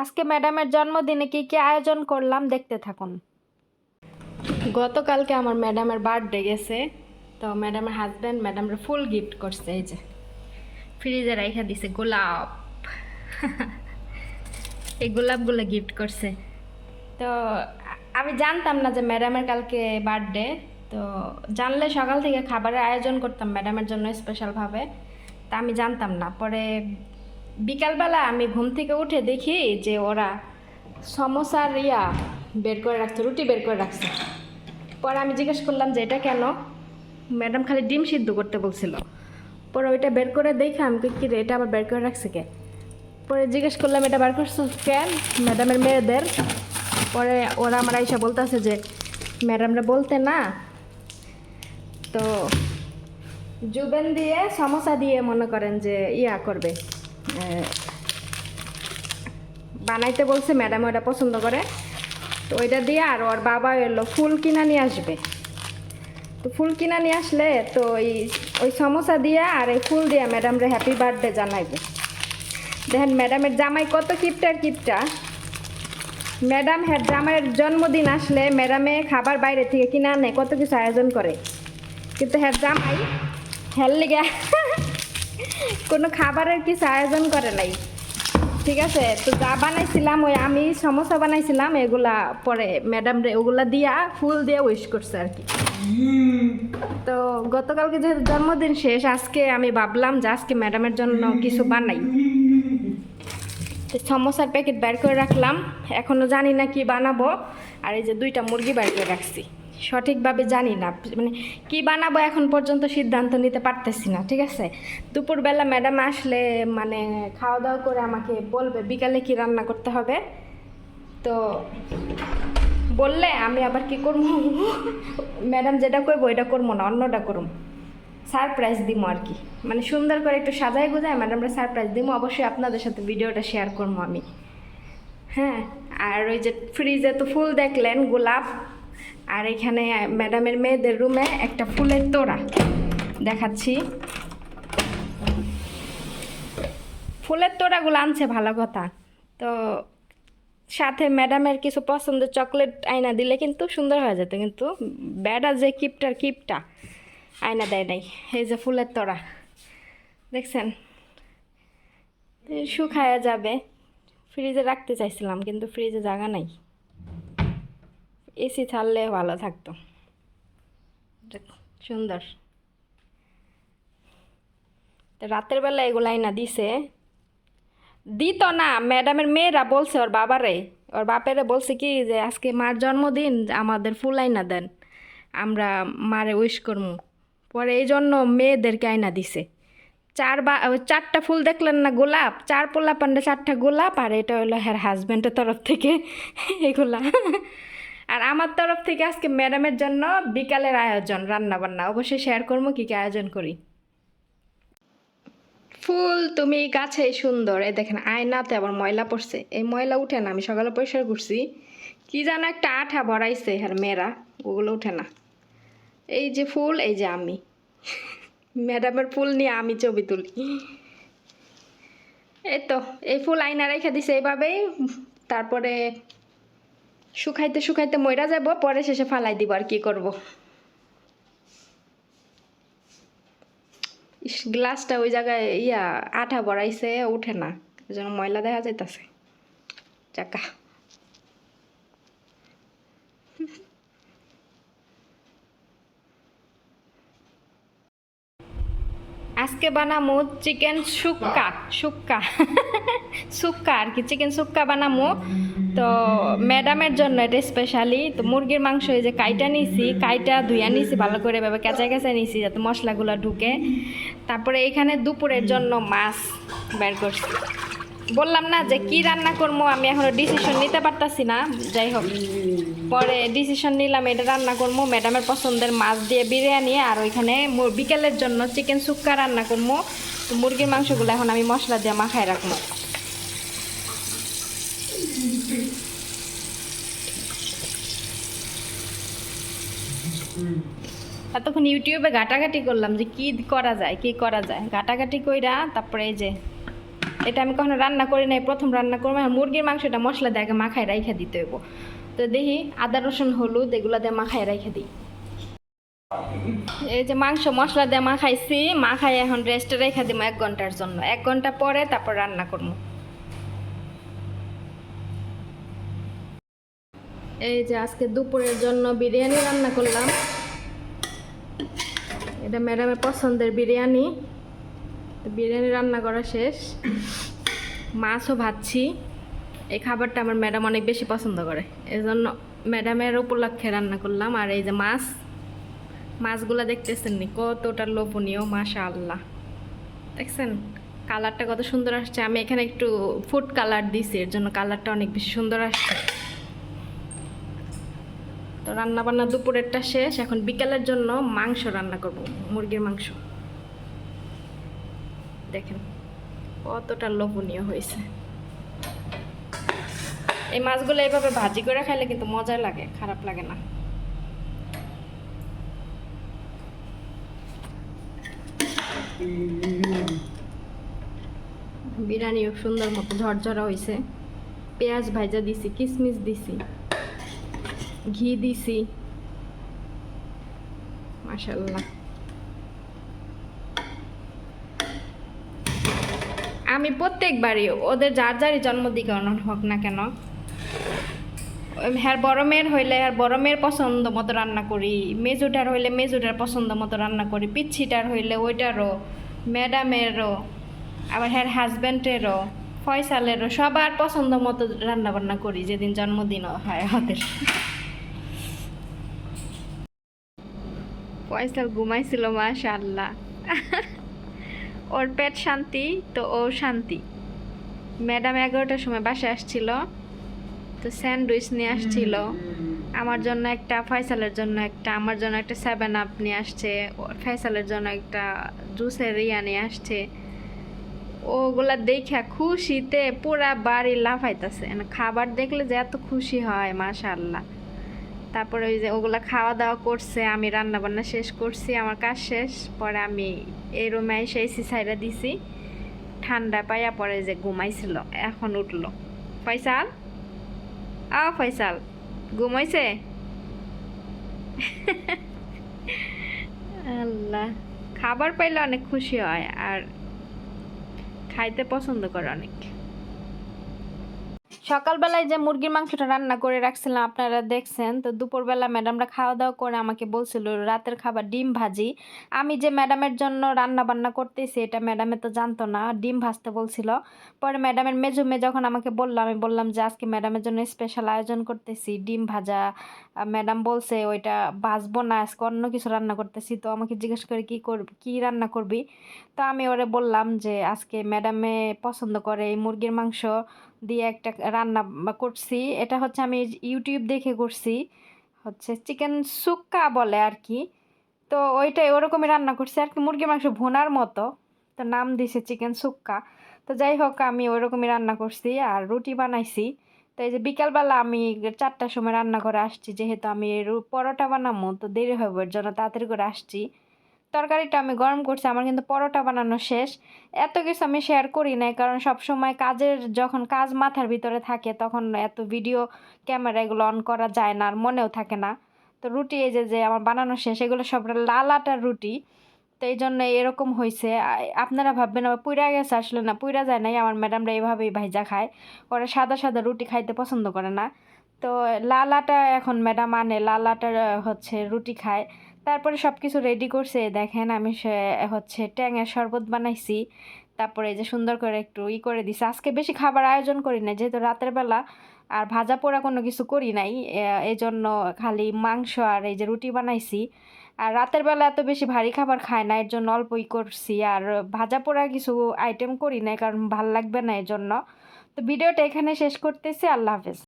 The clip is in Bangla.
আজকে ম্যাডামের জন্মদিনে কি কি আয়োজন করলাম দেখতে থাকুন। গতকালকে আমার ম্যাডামের বার্থডে গেছে, তো ম্যাডামের হাজব্যান্ড ম্যাডামের ফুল গিফট করছে, এই যে। ফ্রিজে রাইখা দিছে গোলাপ। এই গোলাপগুলো গিফট করছে। তো আমি জানতাম না যে ম্যাডামের কালকে বার্থডে, তো জানলে সকাল থেকে খাবারের আয়োজন করতাম ম্যাডামের জন্য স্পেশালভাবে তা আমি জানতাম না। পরে বিকালবেলা আমি ঘুম থেকে উঠে দেখি যে ওরা সমোসার ইয়া বের করে রাখছে, রুটি বের করে রাখছে। পরে আমি জিজ্ঞেস করলাম যে, এটা কেন? ম্যাডাম খালি ডিম সিদ্ধ করতে বলছিল। পরে ওইটা বের করে দেখে আমি কি রে, এটা আবার বের করে রাখছে কে? পরে জিজ্ঞেস করলাম, এটা বার করছ কেন? ম্যাডামের মেয়েদের। পরে ওরা আমার আইসা বলতেছে যে, ম্যাডামরা বলতে না। তো জুবেন দিয়ে সমোসা দিয়ে মনে করেন যে, ইয়া করবে। বানাইতে বলছে ম্যাডাম ওটা পছন্দ করে। তো ওইটা দিয়ে আর ওর বাবা এলো, ফুল কিনা নিয়ে আসবে। তো ফুল কিনা নিয়ে আসলে তো ওই ওই সমোসা দিয়া আর এই ফুল দিয়া ম্যাডামরে হ্যাপি বার্থডে জানাইবে। দেখেন, ম্যাডামের জামাই কত কিপটার কিপটা। ম্যাডাম হ্যাঁ জামাইয়ের জন্মদিন আসলে ম্যাডামে খাবার বাইরে থেকে কিনা আনে, কত কিছু আয়োজন করে। কিন্তু হ্যাঁ জামাই হ্যার লিগে কোনো খাবারের কিছু আয়োজন করে নাই। ঠিক আছে? তো যা বানাইছিলাম, ওই আমি সমোসা বানাইছিলাম, এগুলা পরে ম্যাডাম রে ওগুলা দিয়া ফুল দিয়ে উইশ করছে আর কি। তো গতকালকে যেহেতু জন্মদিন শেষ, আজকে আমি ভাবলাম যে আজকে ম্যাডামের জন্য কিছু বানাই। তো সমোসার প্যাকেট বের করে রাখলাম। এখনও জানি না কি বানাবো। আর এই যে দুইটা মুরগি বের করে রাখছি। সঠিকভাবে জানি না। মানে কি বানাবো এখন পর্যন্ত সিদ্ধান্ত নিতে পারতেছি না, ঠিক আছে? দুপুরবেলা ম্যাডাম আসলে মানে খাওয়া দাওয়া করে আমাকে বলবে, বিকালে কি রান্না করতে হবে? তো বললে আমি আবার কি করব? ম্যাডাম যেটা করব এটা করব না, অন্যটা করুম। সারপ্রাইজ দিব আর কি। মানে সুন্দর করে একটু সাজাই গুজায় ম্যাডামরা সারপ্রাইজ দিব অবশ্যই আপনাদের সাথে ভিডিওটা শেয়ার করব আমি। হ্যাঁ আর ওই যে ফ্রিজে তো ফুল দেখলেন, গোলাপ। আর এখানে ম্যাডামের মেয়েদের রুমে একটা ফুলের তোড়া। দেখাচ্ছি। ফুলের তোড়াগুলো আনছে ভালো কথা। তো সাথে ম্যাডামের কিছু পছন্দের চকলেট আয়না দিলে কিন্তু সুন্দর হয়ে যেত, কিন্তু ব্যাডা যে কিপটার কিপটা আয়না দেয় নাই, এই যে ফুলের তোড়া। দেখছেন? শুকায়া যাবে। ফ্রিজে রাখতে চাইছিলাম, কিন্তু ফ্রিজে জায়গা নাই। এসি ছাড়লে ভালো থাকতো। সুন্দর। রাতের বেলা এগুলাই না দিছে। দিত না, ম্যাডামের মেয়েরা বলছে ওর বাবারে। ওর বাপেরে বলছে কি যে, আজকে মার জন্মদিন, আমাদের ফুল আইনা দেন। আমরা মারে উইশ করব পরে এই জন্য মেয়েদেরকে আইনা দিছে। চার বা চারটা ফুল দেখলেন না গোলাপ? চার পোলা পান্ডে চারটা গোলাপ, আর এটা হলো হ্যার হাজব্যান্ডের তরফ থেকে এগুলা। আর আমার তরফ থেকে আজকে ম্যাডামের জন্য বিকালের আয়োজন রান্না বান্না অবশ্যই শেয়ার করব কী কী আয়োজন করি। ফুল তুমি গাছে সুন্দর। এই দেখেন, আয়নাতে আবার ময়লা পড়ছে। এই ময়লা উঠে না, আমি সকালে পরিষ্কার করছি। কি যেন একটা আঠা ভরাইছে আর মেয়েরা, ওগুলো উঠে না। এই যে ফুল, এই যে আমি। ম্যাডামের ফুল নিয়ে আমি ছবি তুলি। এই তো, এই ফুল আয়না রেখে দিছে এইভাবেই। তারপরে শুকাইতে শুকাইতে ময়রা যাব, পরে শেষে ফালাই দিব আর কি করব। গ্লাসটা ওই জায়গায় ইয়া, আঠা বড়াইছে, উঠে না। জন্য ময়লা দেখা যাইতাছে। চাকা। আজকে বানামো চিকেন সুক্কা সুক্কা সুক্কা আর কি, চিকেন সুক্কা বানামো। তো ম্যাডামের জন্য এটা স্পেশালি তো মুরগির মাংস এই যে কাইটা নিছি, কাইটা ধুইয়া নিছি, ভালো করে এভাবে কেঁচা কেঁচা নিছি যাতে মশলাগুলো ঢুকে। তারপরে এখানে দুপুরের জন্য মাছ বের করছি। বললাম না যে কি রান্না করব, আমি এখনও ডিসিশন নিতে পারতাছি না। যাই হোক, পরে ডিসিশন নিলাম এটা রান্না করব। ম্যাডামের পছন্দের মাছ দিয়ে বিরিয়ানি আর ওইখানে বিকেলের জন্য চিকেন সুক্কা রান্না করব। মুরগির মাংসগুলো এখন আমি মশলা দিয়ে মাখায় রাখব। এতক্ষণ ইউটিউবে ঘাটাঘাটি করলাম যে কি করা যায়, কি করা যায়। ঘাটাঘাটি কইরা তারপরে এই যে, এটা আমি কখনো রান্না করি নাই, প্রথম রান্না করব মুরগির মাংসটা মশলা দিয়ে মাখায় রাইখা দিতে হইব। তো দেখি আদা, রসুন, হলুদ, এগুলো দিয়ে মাখায় রাইখা দিই। এই যে মাংস মশলা দিয়ে মাখাইছি মাখাই এখন রেস্টে রেখে দিব এক ঘণ্টার জন্য। এক ঘণ্টা পরে তারপর রান্না করব। এই যে আজকে দুপুরের জন্য বিরিয়ানি রান্না করলাম। এটা ম্যাডামের পছন্দের বিরিয়ানি। বিরিয়ানি রান্না করা শেষ। মাছও ভাজছি। এই খাবারটা আমার ম্যাডাম অনেক বেশি পছন্দ করে। এই জন্য ম্যাডামের উপলক্ষে রান্না করলাম। আর এই যে মাছ, মাছগুলো দেখতেছেন নি? কতটা লোভনীয় মাশা আল্লাহ দেখছেন? কালারটা কত সুন্দর আসছে। আমি এখানে একটু ফুড কালার দিছি, এর জন্য কালারটা অনেক বেশি সুন্দর আসছে। তো রান্না বান্না দুপুরেরটা শেষ। এখন বিকালের জন্য মাংস রান্না করব, মুরগির মাংস। দেখেন, কতটা লোভনীয় হয়েছে। এই মাছগুলো এইভাবে ভাজি করে খাইলে কিন্তু মজা লাগে, খারাপ লাগে না। বিরিয়ানিও সুন্দর মতো ঝরঝরা হয়েছে পেঁয়াজ ভাজা দিছি কিশমিশ দিছি। ঘি দিছি। মাশাল্লাহ আমি প্রত্যেকবারই ওদের যার যারই জন্মদিন হোক না কেন হ্যাঁ বড় মেয়ের হইলে আর বড় মেয়ের পছন্দ মতো রান্না করি, মেজুটার হইলে মেজুটার পছন্দ মতো রান্না করি, পিচ্ছিটার হইলে ওইটারও, ম্যাডামেরও, আবার হ্যার হাজব্যান্ডেরও, ফয়সালেরও সবার পছন্দ মতো রান্না বান্না করি যেদিন জন্মদিন হয় ওদের। ফয়সাল ঘুমাইছিল মাশা আল্লাহ ওর পেট শান্তি তো ও শান্তি। ম্যাডাম এগারোটার সময় বাসায় আসছিল তো স্যান্ডউইচ নিয়ে আসছিল। আমার জন্য একটা ফয়সালের জন্য একটা আমার জন্য একটা সেভেন আপ নিয়ে আসছে ওর ফয়সালের জন্য একটা জুসের ইয়া নিয়ে আসছে। ওগুলা দেখা খুশিতে পুরা বাড়ি লাফাইতেছে। খাবার দেখলে যে এত খুশি হয় মাশাআল্লাহ। তারপরে ওই যে ওগুলো খাওয়া দাওয়া করছে, আমি রান্না বান্না শেষ করছি, আমার কাজ শেষ। পরে আমি এই রুমে এসে এসি সাইডে দিছি। ঠান্ডা পাইয়া পরে যে ঘুমাইছিল, এখন উঠল। ফয়সাল? আ ফয়সাল, ঘুমাইছে? আল্লাহ, খাবার পাইলে অনেক খুশি হয়, আর খাইতে পছন্দ করে অনেক। সকালবেলায় যে মুরগির মাংসটা রান্না করে রাখছিলাম, আপনারা দেখছেন, তো দুপুরবেলা ম্যাডামরা খাওয়া দাওয়া করে আমাকে বলছিল, রাতের খাবার ডিম ভাজি। আমি যে ম্যাডামের জন্য রান্না বান্না করতেছি, এটা ম্যাডামে তো জানতো না, ডিম ভাজতে বলছিল। পরে ম্যাডামের মেজুমে যখন আমাকে বলল, আমি বললাম যে, আজকে ম্যাডামের জন্য স্পেশাল আয়োজন করতেছি, ডিম ভাজা। ম্যাডাম বলছে, ওইটা ভাজবো না, আজকে অন্য কিছু রান্না করতেছি। তো আমাকে জিজ্ঞেস করে, কী করবি, কী রান্না করবি? তো আমি ওরে বললাম যে, আজকে ম্যাডামে পছন্দ করে এই মুরগির মাংস। দিয়ে একটা রান্না করছি। এটা হচ্ছে আমি ইউটিউব দেখে করছি। হচ্ছে চিকেন সুক্কা বলে আর কি তো ওইটাই ওরকমই রান্না করছি। আর কি মুরগির মাংস ভোনার মতো। তো নাম দিছে চিকেন সুক্কা। তো যাই হোক, আমি ওইরকমই রান্না করছি আর রুটি বানাইছি। তো এই যে বিকালবেলা আমি চারটার সময় রান্না করে আসছি। যেহেতু আমি পরোটা বানাবো তো দেরি হবে এর জন্য তাড়াতাড়ি করে আসছি। তরকারিটা আমি গরম করছি, আমার কিন্তু পরোটা বানানো শেষ। এত কিছু আমি শেয়ার করি নাই, কারণ সব সময় কাজের যখন কাজ মাথার ভিতরে থাকে, তখন এত ভিডিও ক্যামেরা এগুলো অন করা যায় না, আর মনেও থাকে না। তো রুটি এই যে যে আমার বানানো শেষ, এগুলো সব লাল আটার রুটি। তো এই জন্য এরকম হয়েছে আপনারা ভাববেন, আবার পুইরা গেছে? আসলে না, পুইরা যায় নাই। আমার ম্যাডামরা এইভাবেই ভাইজা খায়। ওরা সাদা সাদা রুটি খাইতে পছন্দ করে না। তো লাল আটা এখন ম্যাডাম আনে লাল আটার হচ্ছে রুটি খায়। তারপরে সব কিছু রেডি করছে, দেখেন আমি সে, হচ্ছে ট্যাঙের শরবত বানাইছি। তারপরে এই যে সুন্দর করে একটু ই করে দিছি। আজকে বেশি খাবার আয়োজন করি না যেহেতু রাতের বেলা আর ভাজা পোড়া কোনো কিছু করি নাই এই জন্য খালি মাংস আর এই যে রুটি বানাইছি। আর রাতের বেলা এত বেশি ভারী খাবার খায় না, এর জন্য অল্পই করছি। আর ভাজা পোড়া কিছু আইটেম করি নাই, কারণ ভালো লাগবে না এর জন্য তো ভিডিওটা এখানে শেষ করতেছি, আল্লাহ হাফেজ।